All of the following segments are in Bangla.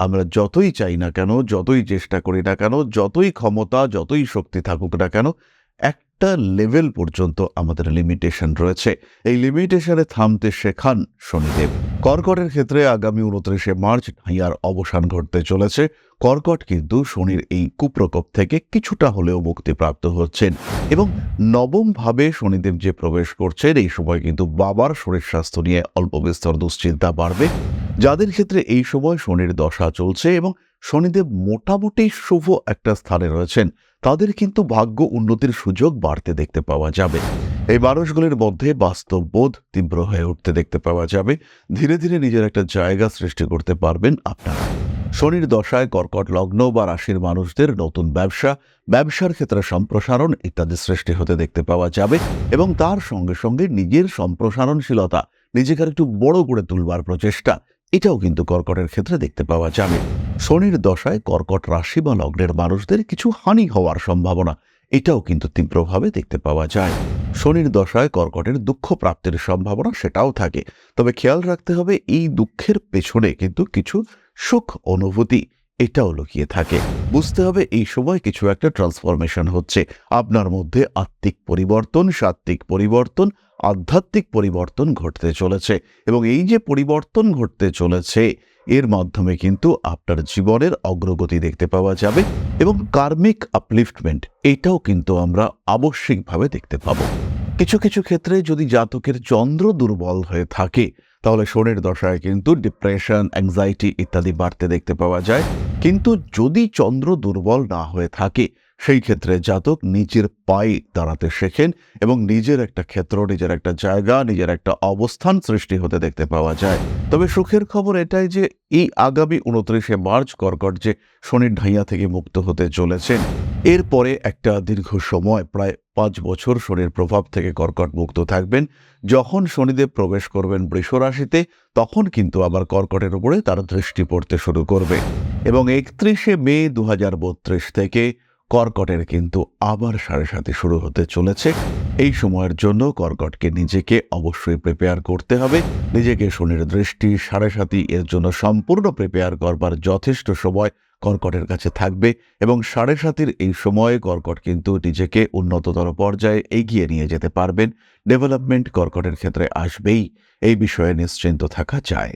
আমরা যতই চাই না কেন, যতই চেষ্টা করি না কেন, যতই ক্ষমতা, যতই শক্তি থাকুক না কেন একটা লেভেল পর্যন্ত আমাদের লিমিটেশন রয়েছে। এই লিমিটেশনে থামতে শেখান শনিদেব। কর্কটের ক্ষেত্রে আগামী উনত্রিশে মার্চ ঢাইয়ার অবসান ঘটতে চলেছে। কর্কট কিন্তু শনির এই কুপ্রকোপ থেকে কিছুটা হলেও মুক্তিপ্রাপ্ত হচ্ছেন এবং নবমভাবে শনিদেব যে প্রবেশ করছেন, এই সময় কিন্তু বাবার শরীর স্বাস্থ্য নিয়ে অল্প বিস্তর দুশ্চিন্তা বাড়বে। যাদের ক্ষেত্রে এই সময় শনির দশা চলছে এবং শনিদেব মোটামুটি শুভ একটা স্থানে রয়েছেন। তাদের কিন্তু ভাগ্য উন্নতির সুযোগ বাড়তে দেখতে পাওয়া যাবে। এই মানুষগুলির মধ্যে বাস্তব বোধ তীব্র হয়ে উঠতে দেখতে পাওয়া যাবে। ধীরে ধীরে নিজের একটা জায়গা সৃষ্টি করতে পারবেন আপনারা। শনির দশায় কর্কট লগ্ন বা রাশির মানুষদের নতুন ব্যবসা, ব্যবসার ক্ষেত্রে সম্প্রসারণ ইত্যাদি সৃষ্টি হতে দেখতে পাওয়া যাবে এবং তার সঙ্গে সঙ্গে নিজের সম্প্রসারণশীলতা, নিজেকে একটু বড় করে তুলবার প্রচেষ্টা এটাও কিন্তু কর্কটের ক্ষেত্রে দেখতে পাওয়া যাবে। শনির দশায় কর্কট রাশি বা লগ্নের মানুষদের কিছু হানি হওয়ার সম্ভাবনা, এটাও কিন্তু তীব্রভাবে দেখতে পাওয়া যায়। শনির দশায় কর্কটের দুঃখ প্রাপ্তির সম্ভাবনা সেটাও থাকে। তবে খেয়াল রাখতে হবে, এই দুঃখের পেছনে কিন্তু কিছু সুখ অনুভূতি, এটাও লুকিয়ে থাকে। বুঝতে হবে, এই সময় কিছু একটা ট্রান্সফরমেশন হচ্ছে। আপনার মধ্যে আত্মিক পরিবর্তন, সাত্ত্বিক পরিবর্তন আধ্যাত্মিক পরিবর্তন ঘটতে চলেছে এবং এই যে পরিবর্তন ঘটতে চলেছে, এর মাধ্যমে কিন্তু আপনার জীবনের অগ্রগতি দেখতে পাওয়া যাবে এবং কার্মিক আপলিফটমেন্ট এটাও কিন্তু আমরা আবশ্যিকভাবে দেখতে পাবো। কিছু কিছু ক্ষেত্রে যদি জাতকের চন্দ্র দুর্বল হয়ে থাকে, তাহলে শনির দশায় কিন্তু ডিপ্রেশন অ্যাংজাইটি ইত্যাদি বাড়তে দেখতে পাওয়া যায়। কিন্তু যদি চন্দ্র দুর্বল না হয়ে থাকে সেই ক্ষেত্রে জাতক নিজের পায়ে দাঁড়াতে শেখেন এবং নিজের একটা ক্ষেত্র, নিজের একটা জায়গা, নিজের একটা অবস্থান সৃষ্টি হতে দেখতে পাওয়া যায়। তবে সুখের খবর এটাই যে, এই আগামী উনত্রিশে মার্চ কর্কট যে শনির ঢাইয়া থেকে মুক্ত হতে চলেছেন, এরপরে একটা দীর্ঘ সময়, প্রায় পাঁচ বছর শনির প্রভাব থেকে কর্কট মুক্ত থাকবেন। যখন শনিদেব প্রবেশ করবেন বৃষ রাশিতে, তখন কিন্তু আবার কর্কটের উপরে তার দৃষ্টি পড়তে শুরু করবে। এবং একত্রিশে মে দু হাজার বত্রিশ থেকে কর্কটের কিন্তু আবার সাড়ে সাথে শুরু হতে চলেছে। এই সময়ের জন্য কর্কটকে নিজেকে অবশ্যই প্রিপেয়ার করতে হবে। নিজেকে শনির দৃষ্টি সাড়ে সাথী এর জন্য সম্পূর্ণ প্রিপেয়ার করবার যথেষ্ট সময় কর্কটের কাছে থাকবে এবং সাড়ে সাতির এই সময়ে কর্কট কিন্তু নিজেকে উন্নততর পর্যায়ে এগিয়ে নিয়ে যেতে পারবেন। ডেভেলপমেন্ট কর্কটের ক্ষেত্রে আসবেই। এই বিষয়ে নিশ্চিন্ত থাকা যায়।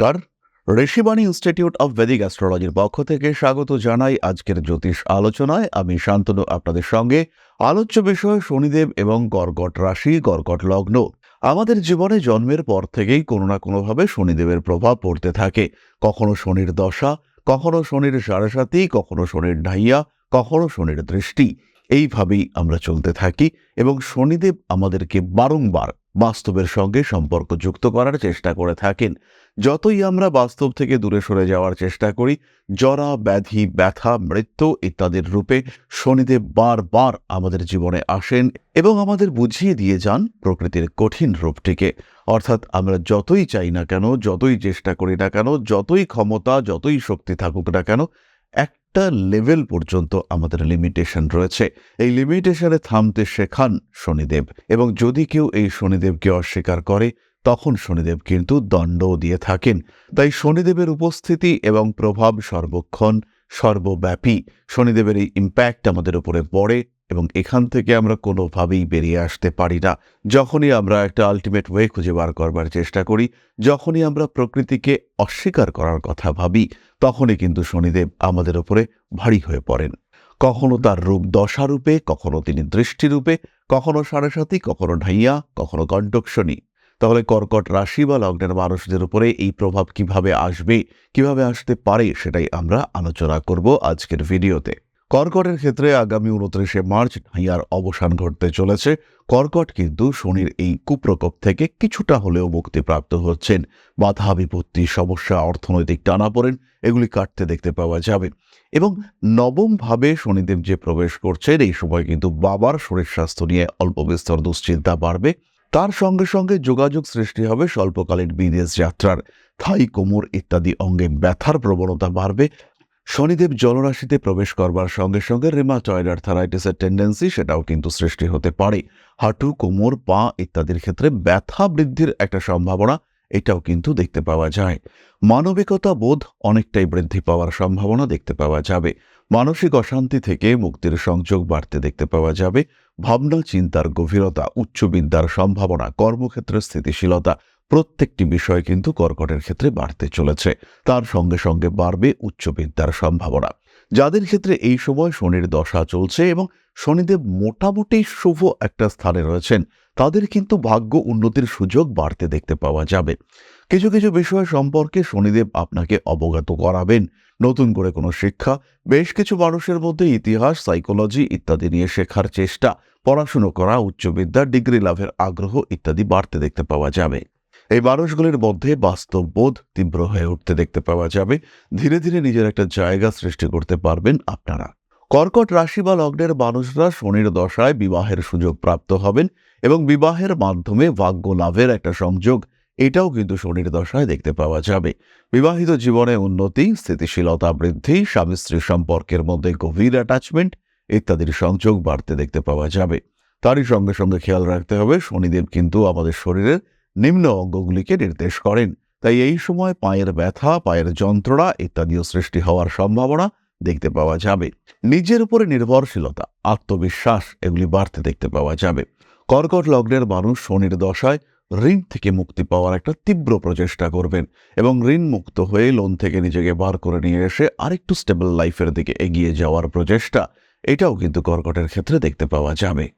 নমস্কার। ঋষিবাণী ইনস্টিটিউট অব ভেদিক অ্যাস্ট্রোলজির পক্ষ থেকে স্বাগত জানাই আজকের জ্যোতিষ আলোচনায়। আমি শান্তনু, আপনাদের সঙ্গে। আলোচ্য বিষয় শনিদেব এবং কর্কট রাশি, কর্কট লগ্ন। আমাদের জীবনে জন্মের পর থেকেই কোনো না কোনোভাবে শনিদেবের প্রভাব পড়তে থাকে। কখনো শনির দশা, কখনো শনির সারাসাতি কখনো শনির ঢাইয়া, কখনো শনির দৃষ্টি। এইভাবেই আমরা চলতে থাকি এবং শনিদেব আমাদেরকে বারংবার বাস্তবের সঙ্গে সম্পর্ক যুক্ত করার চেষ্টা করে থাকেন। যতই আমরা বাস্তব থেকে দূরে সরে যাওয়ার চেষ্টা করি জরা ব্যাধি, ব্যথা, মৃত্যু ইত্যাদির রূপে শনিদেব বারবার আমাদের জীবনে আসেন এবং আমাদের বুঝিয়ে দিয়ে যান প্রকৃতির কঠিন রূপটিকে। অর্থাৎ আমরা যতই চাই না কেন, যতই চেষ্টা করি না কেন, যতই ক্ষমতা, যতই শক্তি থাকুক না কেন, একটা লেভেল পর্যন্ত আমাদের লিমিটেশন রয়েছে। এই লিমিটেশনে থামতে শেখান শনিদেব এবং যদি কেউ এই শনিদেবকে অস্বীকার করে তখন শনিদেব কিন্তু দণ্ডও দিয়ে থাকেন। তাই শনিদেবের উপস্থিতি এবং প্রভাব সর্বক্ষণ, সর্বব্যাপী শনিদেবের এই ইম্প্যাক্ট আমাদের উপরে পড়ে এবং এখান থেকে আমরা কোনোভাবেই বেরিয়ে আসতে পারি না। যখনই আমরা একটা আলটিমেট ওয়ে খুঁজে বার করবার চেষ্টা করি, যখনই আমরা প্রকৃতিকে অস্বীকার করার কথা ভাবি, তখনই কিন্তু শনিদেব আমাদের উপরে ভারী হয়ে পড়েন। কখনো তার রূপ দশারূপে, কখনো তিনি দৃষ্টিরূপে, কখনো সাড়ে কখনো ঢাইয়া, কখনো কণ্টকশনী তাহলে কর্কট রাশি বা লগ্নের মানুষদের উপরে এই প্রভাব কীভাবে আসবে, কীভাবে আসতে পারে সেটাই আমরা আলোচনা করব আজকের ভিডিওতে। কর্কটের ক্ষেত্রে আগামী উনত্রিশে মার্চ ঢাইয়ার অবসান ঘটতে চলেছে। কর্কট কিন্তু শনির এই কুপ্রকোপ থেকে কিছুটা হলেও মুক্তিপ্রাপ্ত হচ্ছেন। বাধা, বিপত্তি, সমস্যা, অর্থনৈতিক টানাপোড়েন এগুলি কাটতে দেখতে পাওয়া যাবে। এবং নবম ভাবে শনিদেব যে প্রবেশ করছেন, এই সময় কিন্তু বাবার শরীর স্বাস্থ্য নিয়ে অল্প বিস্তর দুশ্চিন্তা বাড়বে। তার সঙ্গে সঙ্গে যোগাযোগ সৃষ্টি হবে স্বল্পকালীন বিদেশ যাত্রার। থাই, কোমর ইত্যাদি অঙ্গে ব্যথার প্রবণতা বাড়বে। শনিদেব জলরাশিতে প্রবেশ করবার সঙ্গে সঙ্গে রেমাটয়েড আর্থারাইটিসের টেন্ডেন্সি সেটাও কিন্তু সৃষ্টি হতে পারে। হাঁটু, কোমর, পা ইত্যাদির ক্ষেত্রে ব্যথা বৃদ্ধির একটা সম্ভাবনা এটাও কিন্তু দেখতে পাওয়া যায়। মানবিকতা বোধ অনেকটাই বৃদ্ধি পাওয়ার সম্ভাবনা দেখতে পাওয়া যাবে। মানসিক অশান্তি থেকে মুক্তির সংযোগ বাড়তে দেখতে পাওয়া যাবে। ভাবনা, চিন্তার গভীরতা, উচ্চবিদ্যার সম্ভাবনা কর্মক্ষেত্রে স্থিতিশীলতা প্রত্যেকটি বিষয় কিন্তু কর্কটের ক্ষেত্রে বাড়তে চলেছে। তার সঙ্গে সঙ্গে বাড়বে উচ্চবিদ্যার সম্ভাবনা। যাদের ক্ষেত্রে এই সময় শনির দশা চলছে এবং শনিদেব মোটামুটি শুভ একটা স্থানে রয়েছেন, তাদের কিন্তু ভাগ্য উন্নতির সুযোগ বাড়তে দেখতে পাওয়া যাবে। কিছু কিছু বিষয় সম্পর্কে শনিদেব আপনাকে অবগত করাবেন। নতুন করে কোনো শিক্ষা, বেশ কিছু মানুষের মধ্যে ইতিহাস সাইকোলজি ইত্যাদি নিয়ে শেখার চেষ্টা, পড়াশুনো করা, উচ্চবিদ্যা ডিগ্রি লাভের আগ্রহ ইত্যাদি বাড়তে দেখতে পাওয়া যাবে। এই মানুষগুলির মধ্যে বাস্তববোধ তীব্র হয়ে উঠতে দেখতে পাওয়া যাবে। ধীরে ধীরে নিজের একটা জায়গা সৃষ্টি করতে পারবেন আপনারা। কর্কট রাশি বা লগ্নের মানুষরা শনির দশায় বিবাহের সুযোগ প্রাপ্ত হবেন এবং বিবাহের মাধ্যমে ভাগ্য লাভের একটা সংযোগ এটাও কিন্তু শনির দশায় দেখতে পাওয়া যাবে। বিবাহিত জীবনে উন্নতি, স্থিতিশীলতা বৃদ্ধি স্বামী স্ত্রী সম্পর্কের মধ্যে গভীর অ্যাটাচমেন্ট ইত্যাদির সংযোগ বাড়তে দেখতে পাওয়া যাবে। তারই সঙ্গে সঙ্গে খেয়াল রাখতে হবে, শনিদেব কিন্তু আমাদের শরীরের নিম্ন অঙ্গগুলিকে নির্দেশ করেন। তাই এই সময় পায়ের ব্যথা, পায়ের যন্ত্রণা ইত্যাদিও সৃষ্টি হওয়ার সম্ভাবনা দেখতে পাওয়া যাবে। নিজের উপরে নির্ভরশীলতা, আত্মবিশ্বাস এগুলি বাড়তে দেখতে পাওয়া যাবে। কর্কট লগ্নের মানুষ শনির দশায় ঋণ থেকে মুক্তি পাওয়ার একটা তীব্র প্রচেষ্টা করবেন এবং ঋণ মুক্ত হয়ে লোন থেকে নিজেকে বার করে নিয়ে এসে আরেকটু স্টেবল লাইফের দিকে এগিয়ে যাওয়ার প্রচেষ্টা। এটাও কিন্তু কর্কটের ক্ষেত্রে দেখতে পাওয়া যাবে।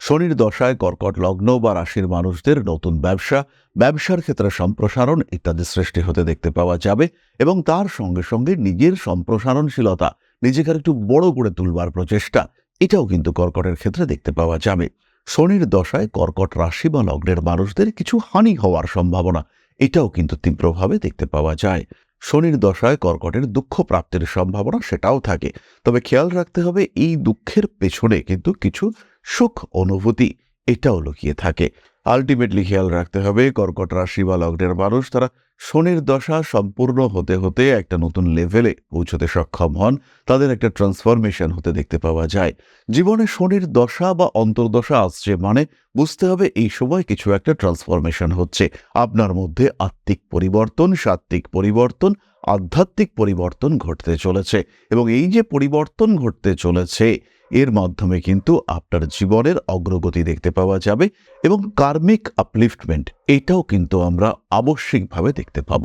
শনির দশায় কর্কট লগ্ন বা রাশির মানুষদের নতুন ব্যবসা, ব্যবসার ক্ষেত্রে সম্প্রসারণ ইত্যাদি সৃষ্টি হতে দেখতে পাওয়া যাবে এবং তার সঙ্গে সঙ্গে নিজের সম্প্রসারণশীলতা, নিজেকে একটু বড় করে তুলবার প্রচেষ্টা, এটাও কিন্তু কর্কটের ক্ষেত্রে দেখতে পাওয়া যাবে। শনির দশায় কর্কট রাশি বা লগ্নের মানুষদের কিছু হানি হওয়ার সম্ভাবনা। এটাও কিন্তু তীব্রভাবে দেখতে পাওয়া যায়। শনির দশায় কর্কটের দুঃখ প্রাপ্তির সম্ভাবনা সেটাও থাকে। তবে খেয়াল রাখতে হবে, এই দুঃখের পেছনে কিন্তু কিছু সুখ অনুভূতি এটাও লুকিয়ে থাকে। আলটিমেটলি খেয়াল রাখতে হবে, কর্কট রাশি বা লগ্নের মানুষ তারা শনির দশা সম্পূর্ণ হতে হতে একটা নতুন লেভেলে পৌঁছতে সক্ষম হন। তাদের একটা ট্রান্সফরমেশন হতে দেখতে পাওয়া যায়। জীবনে শনির দশা বা অন্তর্দশা আসছে মানে বুঝতে হবে এই সময় কিছু একটা ট্রান্সফরমেশন হচ্ছে। আপনার মধ্যে আত্মিক পরিবর্তন, সাত্ত্বিক পরিবর্তন, আধ্যাত্মিক পরিবর্তন ঘটতে চলেছে। এবং এই যে পরিবর্তন ঘটতে চলেছে এর মাধ্যমে কিন্তু আপনার জীবনের অগ্রগতি দেখতে পাওয়া যাবে এবং কার্মিক আপলিফটমেন্ট এটাও কিন্তু আমরা আবশ্যিকভাবে দেখতে পাব।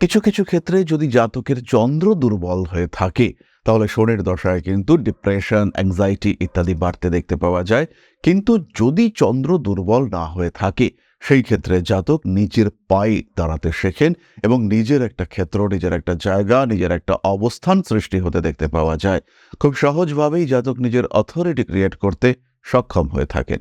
কিছু কিছু ক্ষেত্রে যদি জাতকের চন্দ্র দুর্বল হয়ে থাকে, তাহলে শনির দশায় কিন্তু ডিপ্রেশন অ্যাংজাইটি ইত্যাদি বাড়তে দেখতে পাওয়া যায়। কিন্তু যদি চন্দ্র দুর্বল না হয়ে থাকে সেই ক্ষেত্রে জাতক নিজের পায়ে দাঁড়াতে শেখেন এবং নিজের একটা ক্ষেত্র, নিজের একটা জায়গা, নিজের একটা অবস্থান সৃষ্টি হতে দেখতে পাওয়া যায়। খুব সহজভাবেই জাতক নিজের অথরিটি ক্রিয়েট করতে সক্ষম হয়ে থাকেন।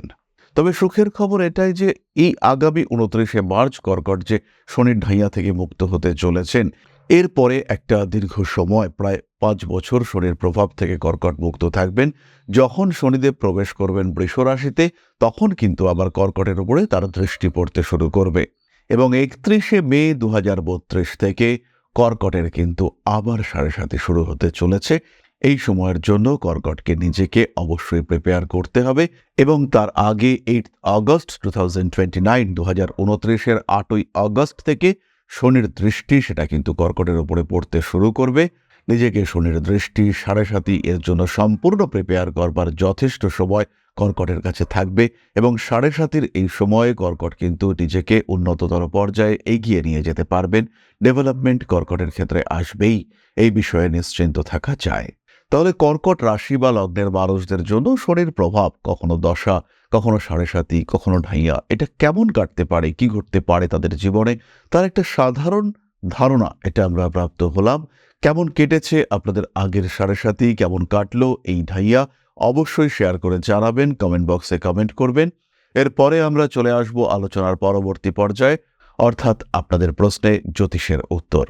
তবে সুখের খবর এটাই যে, এই আগামী উনত্রিশে মার্চ কর্কট যে শনির ঢাইয়া থেকে মুক্ত হতে চলেছেন এরপরে একটা দীর্ঘ সময়, প্রায় পাঁচ বছর শনির প্রভাব থেকে কর্কট মুক্ত থাকবেন। যখন শনিদেব প্রবেশ করবেন বৃষ রাশিতে, তখন কিন্তু আবার কর্কটের উপরে তার দৃষ্টি পড়তে শুরু করবে। এবং একত্রিশে মে দু হাজার বত্রিশ থেকে কর্কটের কিন্তু আবার সাড়ে সাথে শুরু হতে চলেছে। এই সময়ের জন্য কর্কটকে নিজেকে অবশ্যই প্রিপেয়ার করতে হবে এবং তার আগে eight August two thousand twenty nine দু হাজার উনত্রিশের আটই আগস্ট থেকে শনির দৃষ্টি সেটা কিন্তু কর্কটের উপরে পড়তে শুরু করবে। নিজেকে শনির দৃষ্টি সাড়ে সাতি এর জন্য সম্পূর্ণ প্রিপেয়ার করবার যথেষ্ট সময় কর্কটের কাছে থাকবে এবং সাড়ে সাতির এই সময়ে কর্কট কিন্তু নিজেকে উন্নততর পর্যায়ে এগিয়ে নিয়ে যেতে পারবেন। ডেভেলপমেন্ট কর্কটের ক্ষেত্রে আসবেই। এই বিষয়ে নিশ্চিন্ত থাকা যায়। তাহলে কর্কট রাশি বা লগ্নের মানুষদের জন্য শনির প্রভাব কখনো দশা কখনো সাড়ে সাতি, কখনো ঢাইয়া, এটা কেমন কাটতে পারে, কি ঘটতে পারে তাদের জীবনে? তার একটা সাধারণ ধারণা এটা আমরা প্রাপ্ত হলাম। কেমন কেটেছে আপনাদের আগের সাড়ে সাথী কেমন কাটলো এই ঢাইয়া? অবশ্যই শেয়ার করে জানাবেন, কমেন্ট বক্সে কমেন্ট করবেন। এরপরে আমরা চলে আসব আলোচনার পরবর্তী পর্যায়ে, অর্থাৎ আপনাদের প্রশ্নে জ্যোতিষের উত্তর।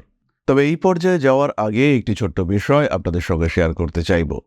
তবে এই পর্যায়ে যাওয়ার আগে একটি ছোট্ট বিষয় আপনাদের সঙ্গে শেয়ার করতে চাইব।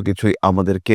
কিছুই আমাদেরকে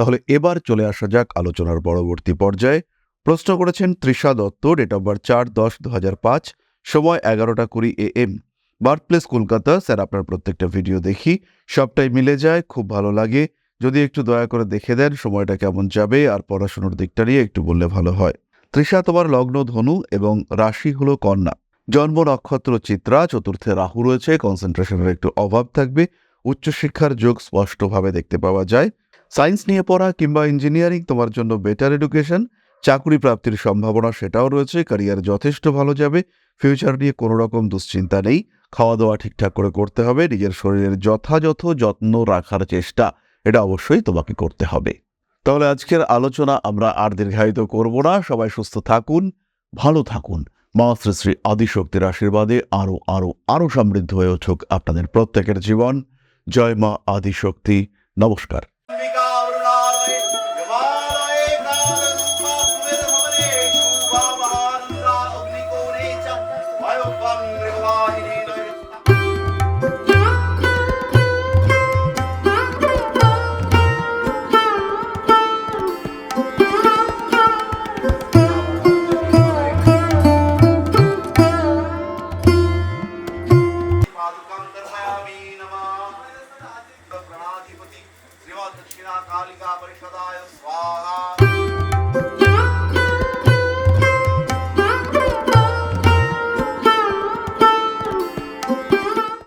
তাহলে এবার চলে আসা যাক আলোচনার পরবর্তী পর্যায়ে। প্রশ্ন করেছেন Trisha Dutta date of birth চার দশ দু হাজার পাঁচ, সময় এগারোটা কুড়ি A M birth place Kolkata, sir আপনার প্রত্যেকটা ভিডিও দেখি, সবটাই মিলে যায়, খুব ভালো লাগে। যদি একটু দয়া করে দেখে দেন সময়টা কেমন যাবে আর পড়াশোনার দিকটা নিয়ে একটু বললে ভালো হয়। তৃষা, তোমার লগ্ন ধনু এবং রাশি হলো কন্যা। জন্ম নক্ষত্র চিত্রা, চতুর্থে রাহু রয়েছে কনসেন্ট্রেশনের একটু অভাব থাকবে। উচ্চশিক্ষার যোগ স্পষ্টভাবে দেখতে পাওয়া যায়। সায়েন্স নিয়ে পড়া কিংবা ইঞ্জিনিয়ারিং তোমার জন্য বেটার এডুকেশন চাকরি প্রাপ্তির সম্ভাবনা সেটাও রয়েছে ক্যারিয়ার যথেষ্ট ভালো যাবে ফিউচার নিয়ে কোনো রকম দুশ্চিন্তা নেই খাওয়া দাওয়া ঠিকঠাক করে করতে হবে, নিজের শরীরের যথাযথ যত্ন রাখার চেষ্টা, এটা অবশ্যই তোমাকে করতে হবে। তাহলে আজকের আলোচনা আমরা আর দীর্ঘায়িত করব না, সবাই সুস্থ থাকুন, ভালো থাকুন। মা শ্রী শ্রী আদিশক্তির আশীর্বাদে আরও আরও আরও সমৃদ্ধ হয়ে উঠুক আপনাদের প্রত্যেকের জীবন। জয় মা আদিশক্তি, নমস্কার।